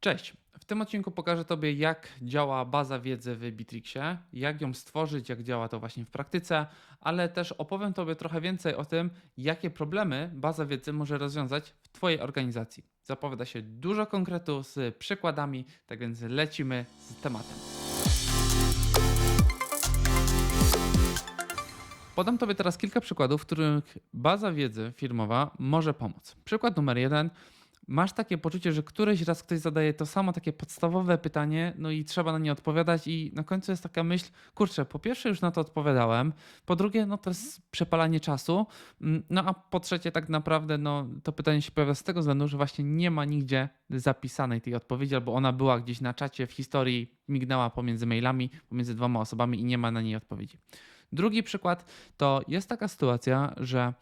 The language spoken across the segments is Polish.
Cześć! W tym odcinku pokażę Tobie, jak działa baza wiedzy w Bitrixie, jak ją stworzyć, jak działa to właśnie w praktyce, ale też opowiem Tobie trochę więcej o tym, jakie problemy baza wiedzy może rozwiązać w Twojej organizacji. Zapowiada się dużo konkretów z przykładami, tak więc lecimy z tematem. Podam Tobie teraz kilka przykładów, w których baza wiedzy firmowa może pomóc. Przykład numer jeden. Masz takie poczucie, że któryś raz ktoś zadaje to samo takie podstawowe pytanie, no i trzeba na nie odpowiadać, i na końcu jest taka myśl, kurczę, po pierwsze już na to odpowiadałem, po drugie, no to jest przepalanie czasu, mm, no a po trzecie, tak naprawdę, no to pytanie się pojawia z tego względu, że właśnie nie ma nigdzie zapisanej tej odpowiedzi, albo ona była gdzieś na czacie w historii, mignęła pomiędzy mailami, pomiędzy dwoma osobami i nie ma na niej odpowiedzi. Drugi przykład to jest taka sytuacja, że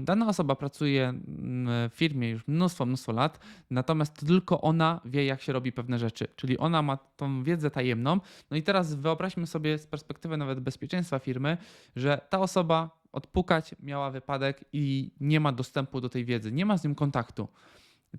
dana osoba pracuje mm, w firmie już mnóstwo, mnóstwo lat, natomiast tylko ona wie, jak się robi pewne rzeczy, czyli ona ma tą wiedzę tajemną. No i teraz wyobraźmy sobie z perspektywy nawet bezpieczeństwa firmy, że ta osoba odpukać miała wypadek i nie ma dostępu do tej wiedzy, nie ma z nim kontaktu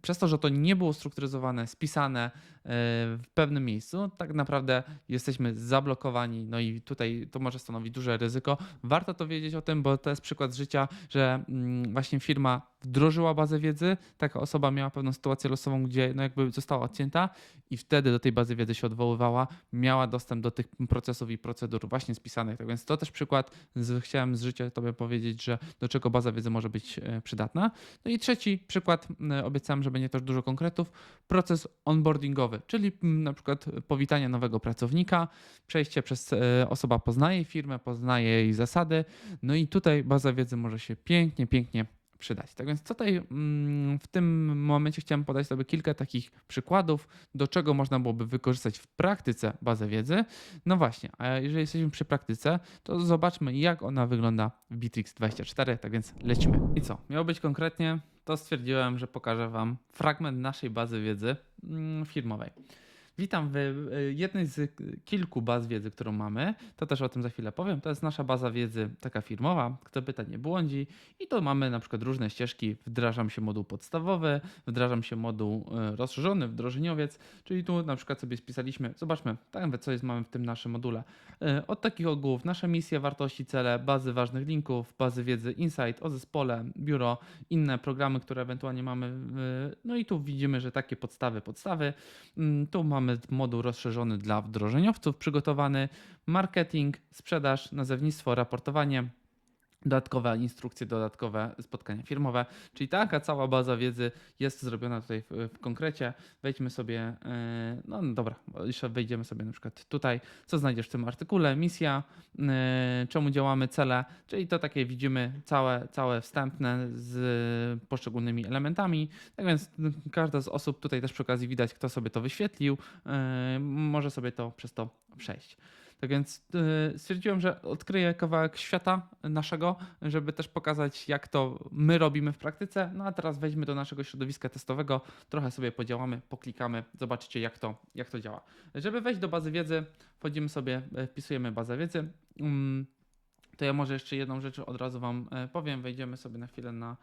przez to, że to nie było strukturyzowane, spisane w pewnym miejscu, tak naprawdę jesteśmy zablokowani, no i tutaj to może stanowić duże ryzyko. Warto to wiedzieć o tym, bo to jest przykład z życia, że mm, właśnie firma wdrożyła bazę wiedzy, taka osoba miała pewną sytuację losową, gdzie no jakby została odcięta i wtedy do tej bazy wiedzy się odwoływała, miała dostęp do tych procesów i procedur właśnie spisanych. Tak więc to też przykład, z, chciałem z życia tobie powiedzieć, że do czego baza wiedzy może być e, przydatna. No i trzeci przykład, obiecałem, że będzie też dużo konkretów, proces onboardingowy, czyli na przykład powitanie nowego pracownika, przejście przez e, osoba poznaje firmę, poznaje jej zasady, no i tutaj baza wiedzy może się pięknie, pięknie przydać. Tak więc tutaj mm, w tym momencie chciałem podać sobie kilka takich przykładów, do czego można byłoby wykorzystać w praktyce bazę wiedzy. No właśnie, a jeżeli jesteśmy przy praktyce, to zobaczmy jak ona wygląda w Bitrix 24, tak więc lecimy. I co? Miało być konkretnie, to stwierdziłem, że pokażę Wam fragment naszej bazy wiedzy mm, firmowej. Witam w e, jednej z kilku baz wiedzy, którą mamy. To też o tym za chwilę powiem. To jest nasza baza wiedzy taka firmowa, kto pyta nie błądzi. I tu mamy na przykład różne ścieżki. Wdrażam się moduł podstawowy, wdrażam się moduł e, rozszerzony, wdrożeniowiec, czyli tu na przykład sobie spisaliśmy, zobaczmy, tak co jest mamy w tym naszym module. E, od takich ogółów nasze misje, wartości, cele, bazy ważnych linków, bazy wiedzy Insight o zespole, biuro, inne programy, które ewentualnie mamy. No i tu widzimy, że takie podstawy, podstawy. Mm, tu mamy mamy moduł rozszerzony dla wdrożeniowców przygotowany, marketing, sprzedaż, nazewnictwo, raportowanie, dodatkowe instrukcje, dodatkowe spotkania firmowe, czyli taka cała baza wiedzy jest zrobiona tutaj w, w konkrecie. Wejdźmy sobie, yy, no dobra, jeszcze wejdziemy sobie na przykład tutaj, co znajdziesz w tym artykule, misja, yy, czemu działamy, cele, czyli to takie widzimy całe, całe wstępne z poszczególnymi elementami, tak więc każda z osób tutaj też przy okazji widać, kto sobie to wyświetlił, yy, może sobie to przez to przejść. Tak więc yy, stwierdziłem, że odkryję kawałek świata naszego, żeby też pokazać, jak to my robimy w praktyce. No a teraz weźmy do naszego środowiska testowego, trochę sobie podziałamy, poklikamy, zobaczycie, jak to, jak to działa. Żeby wejść do bazy wiedzy, wchodzimy sobie, e, wpisujemy bazę wiedzy. Um, to ja może jeszcze jedną rzecz od razu Wam e, powiem. Wejdziemy sobie na chwilę na e,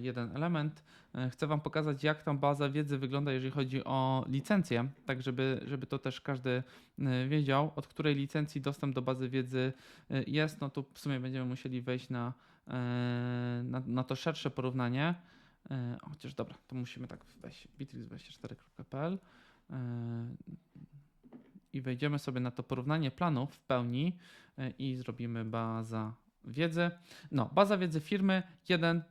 jeden element. E, chcę Wam pokazać, jak ta baza wiedzy wygląda, jeżeli chodzi o licencję, tak żeby, żeby to też każdy wiedział, od której licencji dostęp do bazy wiedzy jest. No tu w sumie będziemy musieli wejść na, na, na to szersze porównanie. Chociaż dobra, to musimy tak wejść bitrix24.pl i wejdziemy sobie na to porównanie planów w pełni e, i zrobimy baza wiedzy. No, baza wiedzy firmy 1 y,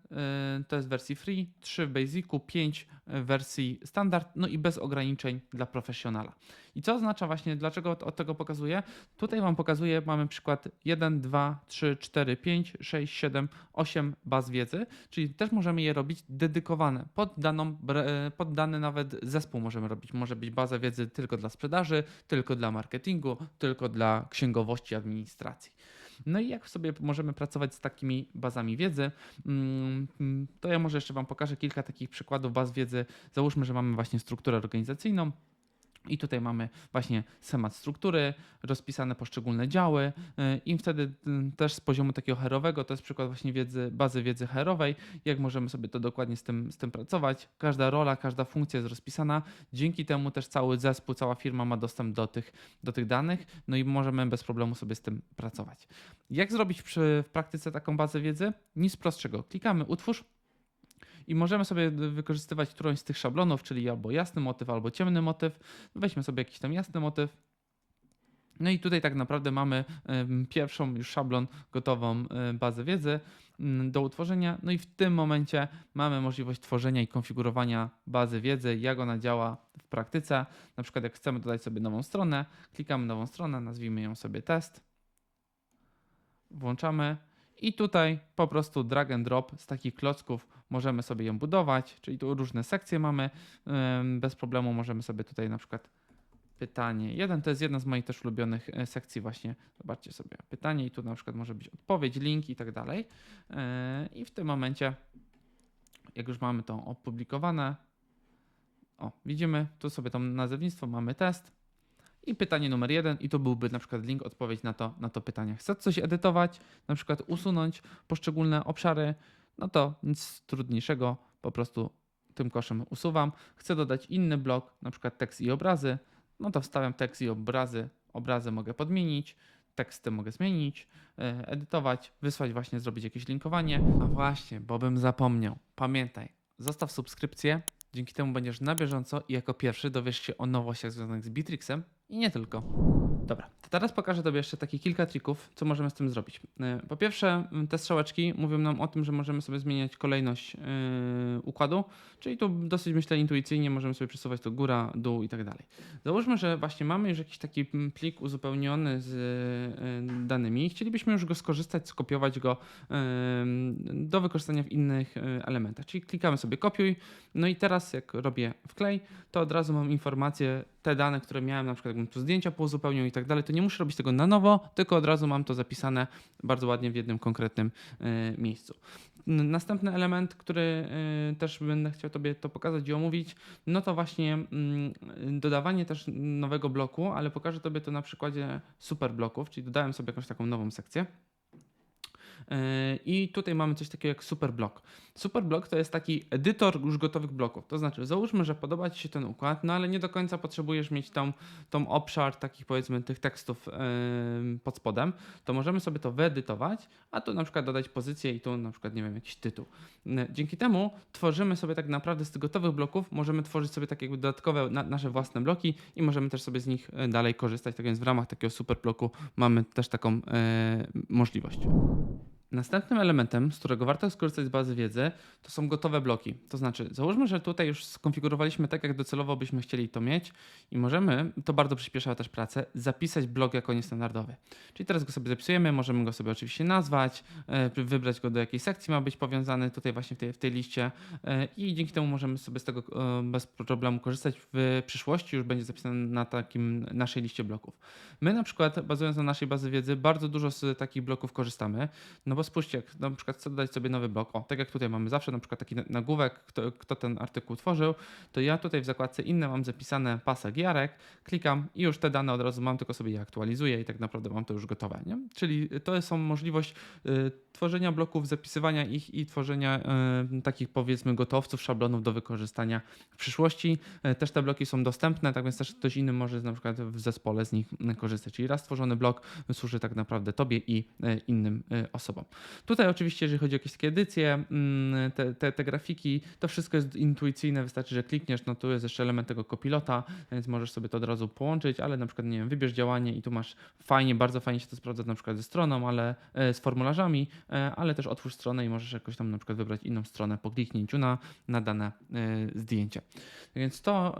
to jest wersji free, 3 w Basicu, 5 w wersji standard, no i bez ograniczeń dla profesjonala. I co oznacza właśnie, dlaczego od tego pokazuję? Tutaj Wam pokazuję, mamy przykład 1, 2, 3, 4, 5, 6, 7, 8 baz wiedzy, czyli też możemy je robić dedykowane pod, daną, pod dany nawet zespół możemy robić. Może być baza wiedzy tylko dla sprzedaży, tylko dla marketingu, tylko dla księgowości, administracji. No i jak sobie możemy pracować z takimi bazami wiedzy, mm, to ja może jeszcze Wam pokażę kilka takich przykładów baz wiedzy. Załóżmy, że mamy właśnie strukturę organizacyjną. I tutaj mamy właśnie schemat struktury, rozpisane poszczególne działy y, i wtedy y, też z poziomu takiego herowego, to jest przykład właśnie wiedzy, bazy wiedzy herowej, jak możemy sobie to dokładnie z tym, z tym pracować. Każda rola, każda funkcja jest rozpisana. Dzięki temu też cały zespół, cała firma ma dostęp do tych, do tych danych, no i możemy bez problemu sobie z tym pracować. Jak zrobić przy, w praktyce taką bazę wiedzy? Nic prostszego. Klikamy utwórz, i możemy sobie wykorzystywać którąś z tych szablonów, czyli albo jasny motyw, albo ciemny motyw. Weźmy sobie jakiś tam jasny motyw. No i tutaj tak naprawdę mamy pierwszą już szablon gotową bazę wiedzy mm, do utworzenia. No i w tym momencie mamy możliwość tworzenia i konfigurowania bazy wiedzy, jak ona działa w praktyce. Na przykład jak chcemy dodać sobie nową stronę, klikamy nową stronę, nazwijmy ją sobie test. Włączamy i tutaj po prostu drag and drop z takich klocków możemy sobie ją budować, czyli tu różne sekcje mamy. Bez problemu możemy sobie tutaj na przykład pytanie. Jeden to jest jedna z moich też ulubionych e, sekcji właśnie. Zobaczcie sobie pytanie i tu na przykład może być odpowiedź, link i tak dalej. Yy, I w tym momencie, jak już mamy to opublikowane, o, widzimy tu sobie tam nazewnictwo, mamy test i pytanie numer jeden i to byłby na przykład link, odpowiedź na to, na to pytanie. Chcę coś edytować, na przykład usunąć poszczególne obszary, no to nic trudniejszego, po prostu tym koszem usuwam. Chcę dodać inny blok, na przykład tekst i obrazy, no to wstawiam tekst i obrazy, obrazy mogę podmienić, teksty mogę zmienić, e, edytować, wysłać właśnie, zrobić jakieś linkowanie. A właśnie, bo bym zapomniał. Pamiętaj, zostaw subskrypcję, dzięki temu będziesz na bieżąco i jako pierwszy dowiesz się o nowościach związanych z Bitrixem i nie tylko. Dobra, to teraz pokażę Tobie jeszcze takie kilka trików, co możemy z tym zrobić. Yy, Po pierwsze, mm, te strzałeczki mówią nam o tym, że możemy sobie zmieniać kolejność yy, układu, czyli tu dosyć myślę intuicyjnie możemy sobie przesuwać to góra, dół i tak dalej. Załóżmy, że właśnie mamy już jakiś taki mm, plik uzupełniony z yy, danymi i chcielibyśmy już go skorzystać, skopiować go do wykorzystania w innych elementach. Czyli klikamy sobie kopiuj, no i teraz jak robię wklej, to od razu mam informację, te dane, które miałem, na przykład jakbym tu zdjęcia pouzupełnił i tak dalej, to nie muszę robić tego na nowo, tylko od razu mam to zapisane bardzo ładnie w jednym konkretnym y, miejscu. Następny element, który y, też będę chciał Tobie to pokazać i omówić, no to właśnie mm, dodawanie też nowego bloku, ale pokażę Tobie to na przykładzie super bloków, czyli dodałem sobie jakąś taką nową sekcję. Yy, I tutaj mamy coś takiego jak Superblock. Superblock to jest taki edytor już gotowych bloków. To znaczy, załóżmy, że podoba Ci się ten układ, no ale nie do końca potrzebujesz mieć tą, tą obszar takich powiedzmy tych tekstów yy, pod spodem, to możemy sobie to wyedytować, a tu na przykład dodać pozycję i tu na przykład, nie wiem, jakiś tytuł. Yy, Dzięki temu tworzymy sobie tak naprawdę z tych gotowych bloków, możemy tworzyć sobie takie jakby dodatkowe na, nasze własne bloki i możemy też sobie z nich dalej korzystać. Tak więc w ramach takiego superbloku mamy też taką yy, możliwość. Następnym elementem, z którego warto skorzystać z bazy wiedzy, to są gotowe bloki. To znaczy, załóżmy, że tutaj już skonfigurowaliśmy tak, jak docelowo byśmy chcieli to mieć i możemy, to bardzo przyspiesza też pracę, zapisać blok jako niestandardowy. Czyli teraz go sobie zapisujemy, możemy go sobie oczywiście nazwać, e, wybrać go do jakiej sekcji ma być powiązany tutaj właśnie w tej, w tej liście e, i dzięki temu możemy sobie z tego e, bez problemu korzystać w przyszłości, już będzie zapisane na takim naszej liście bloków. My na przykład, bazując na naszej bazy wiedzy, bardzo dużo z takich bloków korzystamy, no bo spójrzcie, jak na przykład chcę dodać sobie nowy blok, o, tak jak tutaj mamy zawsze na przykład taki nagłówek, kto, kto ten artykuł tworzył, to ja tutaj w zakładce inne mam zapisane pasek Jarek, klikam i już te dane od razu mam, tylko sobie je aktualizuję i tak naprawdę mam to już gotowe, nie? Czyli to są możliwość y, tworzenia bloków, zapisywania ich i tworzenia y, takich powiedzmy gotowców, szablonów do wykorzystania w przyszłości. Y, też te bloki są dostępne, tak więc też ktoś inny może na przykład w zespole z nich korzystać. Czyli raz stworzony blok służy tak naprawdę Tobie i y, innym y, osobom. Tutaj oczywiście, jeżeli chodzi o jakieś takie edycje, mm, te, te, te grafiki, to wszystko jest intuicyjne, wystarczy, że klikniesz, no tu jest jeszcze element tego kopilota, więc możesz sobie to od razu połączyć, ale na przykład, nie wiem, wybierz działanie i tu masz fajnie, bardzo fajnie się to sprawdza na przykład ze stroną, ale e, z formularzami, e, ale też otwórz stronę i możesz jakoś tam na przykład wybrać inną stronę po kliknięciu na, na dane e, zdjęcie. Więc to,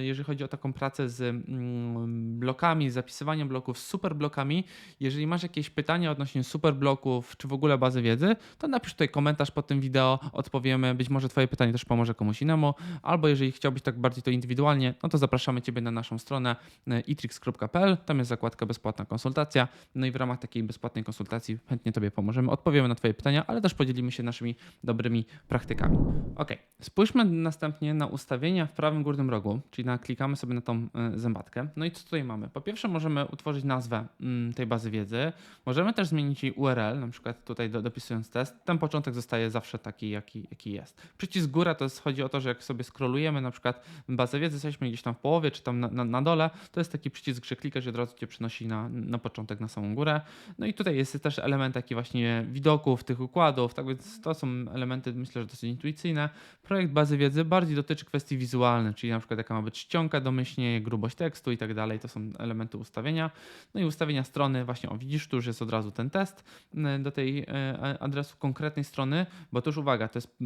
jeżeli chodzi o taką pracę z mm, blokami, zapisywaniem bloków, z superblokami, jeżeli masz jakieś pytania odnośnie superbloków, czy w ogóle bazy wiedzy, to napisz tutaj komentarz pod tym wideo, odpowiemy. Być może Twoje pytanie też pomoże komuś innemu, albo jeżeli chciałbyś tak bardziej to indywidualnie, no to zapraszamy Ciebie na naszą stronę e, itrix.pl. Tam jest zakładka bezpłatna konsultacja. No i w ramach takiej bezpłatnej konsultacji chętnie Tobie pomożemy, odpowiemy na Twoje pytania, ale też podzielimy się naszymi dobrymi praktykami. Ok, spójrzmy następnie na ustawienia w prawym górnym rogu, czyli na, klikamy sobie na tą e, zębatkę. No i co tutaj mamy? Po pierwsze możemy utworzyć nazwę mm, tej bazy wiedzy, możemy też zmienić jej URL, na przykład tutaj do, dopisując test. Ten początek zostaje zawsze taki, jaki, jaki jest. Przycisk góra to jest, chodzi o to, że jak sobie scrollujemy na przykład bazę wiedzy, jesteśmy gdzieś tam w połowie, czy tam na, na, na dole, to jest taki przycisk, że klikasz i od razu cię przenosi na, na początek, na samą górę. No i tutaj jest też element taki właśnie widoków, tych układów, tak więc to są elementy, myślę, że dosyć intuicyjne. Projekt bazy wiedzy bardziej dotyczy kwestii wizualnych, czyli na przykład jaka ma być czcionka domyślnie, grubość tekstu i tak dalej, to są elementy ustawienia. No i ustawienia strony, właśnie o widzisz, tu już jest od razu ten test y, do tej y, adresu konkretnej strony, bo to już uwaga, to jest,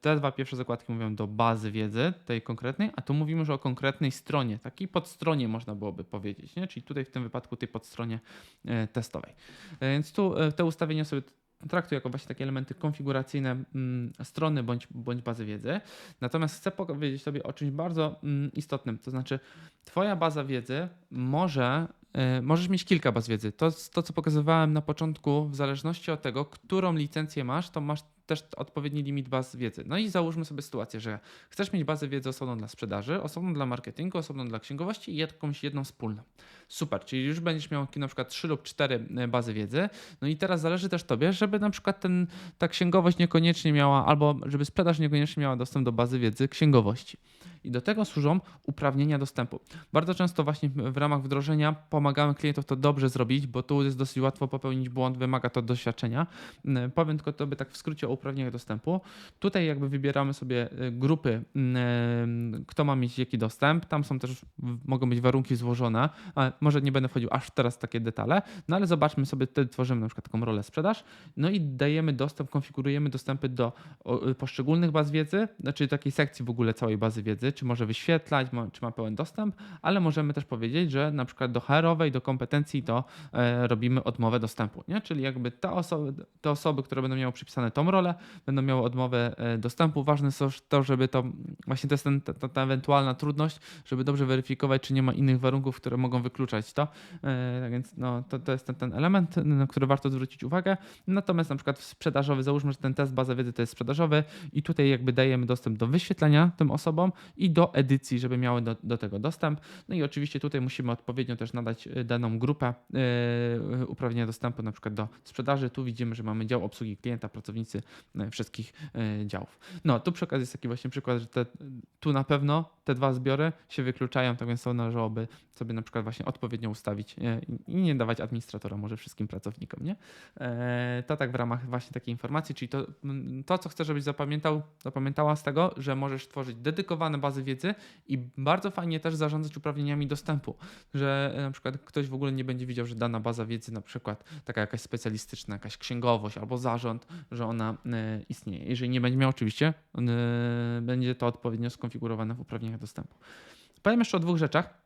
te dwa pierwsze zakładki mówią do bazy wiedzy, tej konkretnej, a tu mówimy już o konkretnej stronie, takiej podstronie można byłoby powiedzieć, nie? czyli tutaj w tym wypadku tej podstronie testowej. Więc tu te ustawienia sobie traktuję jako właśnie takie elementy konfiguracyjne mm, strony bądź, bądź bazy wiedzy. Natomiast chcę powiedzieć Tobie o czymś bardzo mm, istotnym, to znaczy Twoja baza wiedzy może E, możesz mieć kilka baz wiedzy. To, to, co pokazywałem na początku, w zależności od tego, którą licencję masz, to masz też odpowiedni limit baz wiedzy. No i załóżmy sobie sytuację, że chcesz mieć bazę wiedzy osobną dla sprzedaży, osobną dla marketingu, osobną dla księgowości i jakąś jedną wspólną. Super, czyli już będziesz miał na przykład 3 lub 4 e, bazy wiedzy. No i teraz zależy też tobie, żeby na przykład ten, ta księgowość niekoniecznie miała, albo żeby sprzedaż niekoniecznie miała dostęp do bazy wiedzy księgowości. I do tego służą uprawnienia dostępu. Bardzo często właśnie w ramach wdrożenia pomagamy klientom to dobrze zrobić, bo tu jest dosyć łatwo popełnić błąd, wymaga to doświadczenia. Mm, powiem tylko tobie tak w skrócie o uprawnieniach dostępu. Tutaj jakby wybieramy sobie y, grupy, mm, kto ma mieć jaki dostęp. Tam są też, mogą być warunki złożone, ale może nie będę wchodził aż teraz w takie detale, no ale zobaczmy sobie, wtedy tworzymy na przykład taką rolę sprzedaż, no i dajemy dostęp, konfigurujemy dostępy do poszczególnych baz wiedzy, znaczy takiej sekcji w ogóle całej bazy wiedzy, czy może wyświetlać, czy ma pełen dostęp, ale możemy też powiedzieć, że na przykład do Do kompetencji to e, robimy odmowę dostępu, nie? czyli jakby te osoby, te osoby, które będą miały przypisane tą rolę, będą miały odmowę e, dostępu. Ważne jest to, żeby to, właśnie to jest ten, ta, ta ewentualna trudność, żeby dobrze weryfikować, czy nie ma innych warunków, które mogą wykluczać to. E, tak więc no, to, to jest ten, ten element, na który warto zwrócić uwagę. Natomiast na przykład sprzedażowy, załóżmy, że ten test baza wiedzy to jest sprzedażowy i tutaj jakby dajemy dostęp do wyświetlenia tym osobom i do edycji, żeby miały do, do tego dostęp. No i oczywiście tutaj musimy odpowiednio też nadać e, daną grupę yy, uprawnienia dostępu, na przykład do sprzedaży. Tu widzimy, że mamy dział obsługi klienta, pracownicy yy, wszystkich działów. No, tu przy okazji jest taki właśnie przykład, że te, tu na pewno te dwa zbiory się wykluczają, tak więc to należałoby sobie na przykład właśnie odpowiednio ustawić i nie dawać administratora może wszystkim pracownikom, nie? To tak w ramach właśnie takiej informacji, czyli to, to co chcę, żebyś zapamiętał, zapamiętała z tego, że możesz tworzyć dedykowane bazy wiedzy i bardzo fajnie też zarządzać uprawnieniami dostępu, że na przykład ktoś w ogóle nie będzie widział, że dana baza wiedzy, na przykład taka jakaś specjalistyczna, jakaś księgowość albo zarząd, że ona e, istnieje. Jeżeli nie będzie miał, oczywiście, e, będzie to odpowiednio skonfigurowane w uprawnieniach dostępu. Powiem jeszcze o dwóch rzeczach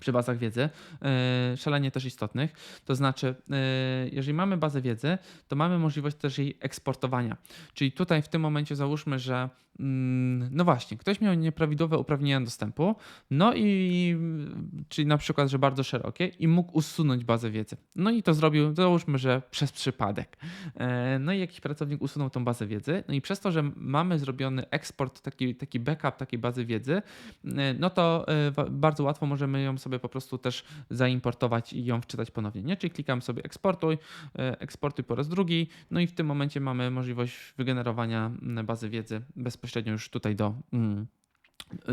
przy bazach wiedzy, e, szalenie też istotnych. To znaczy, jeżeli mamy bazę wiedzy, to mamy możliwość też jej eksportowania. Czyli tutaj w tym momencie załóżmy, że Mm, no właśnie, ktoś miał nieprawidłowe uprawnienia dostępu, no i czyli na przykład, że bardzo szerokie i mógł usunąć bazę wiedzy. No i to zrobił, załóżmy, że przez przypadek. E, no i jakiś pracownik usunął tą bazę wiedzy, no i przez to, że mamy zrobiony eksport, taki, taki backup takiej bazy wiedzy, e, no to e, bardzo łatwo możemy ją sobie po prostu też zaimportować i ją wczytać ponownie, nie? Czyli klikamy sobie eksportuj, eksportuj po raz drugi, no i w tym momencie mamy możliwość wygenerowania bazy wiedzy bezpośrednio bezpośrednio już tutaj do, mm,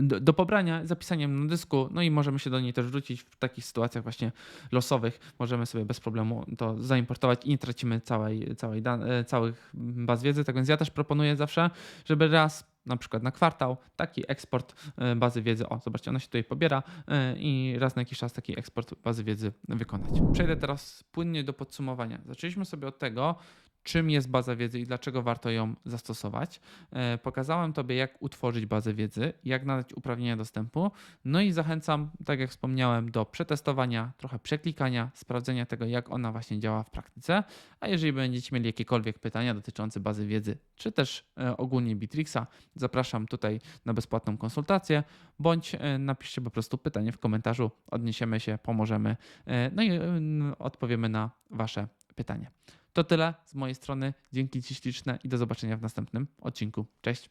do, do, pobrania, zapisaniem na dysku, no i możemy się do niej też wrzucić w takich sytuacjach właśnie losowych. Możemy sobie bez problemu to zaimportować i nie tracimy całej, całej e, całych baz wiedzy. Tak więc ja też proponuję zawsze, żeby raz na przykład na kwartał, taki eksport e, bazy wiedzy, o zobaczcie, ona się tutaj pobiera e, i raz na jakiś czas taki eksport bazy wiedzy wykonać. Przejdę teraz płynnie do podsumowania. Zaczęliśmy sobie od tego, czym jest baza wiedzy i dlaczego warto ją zastosować. E, Pokazałem Tobie, jak utworzyć bazę wiedzy, jak nadać uprawnienia dostępu. No i zachęcam, tak jak wspomniałem, do przetestowania, trochę przeklikania, sprawdzenia tego, jak ona właśnie działa w praktyce. A jeżeli będziecie mieli jakiekolwiek pytania dotyczące bazy wiedzy, czy też e, ogólnie Bitrixa, zapraszam tutaj na bezpłatną konsultację, bądź e, napiszcie po prostu pytanie w komentarzu, odniesiemy się, pomożemy, no i odpowiemy na Wasze pytanie. To tyle z mojej strony. Dzięki Ci śliczne i do zobaczenia w następnym odcinku. Cześć.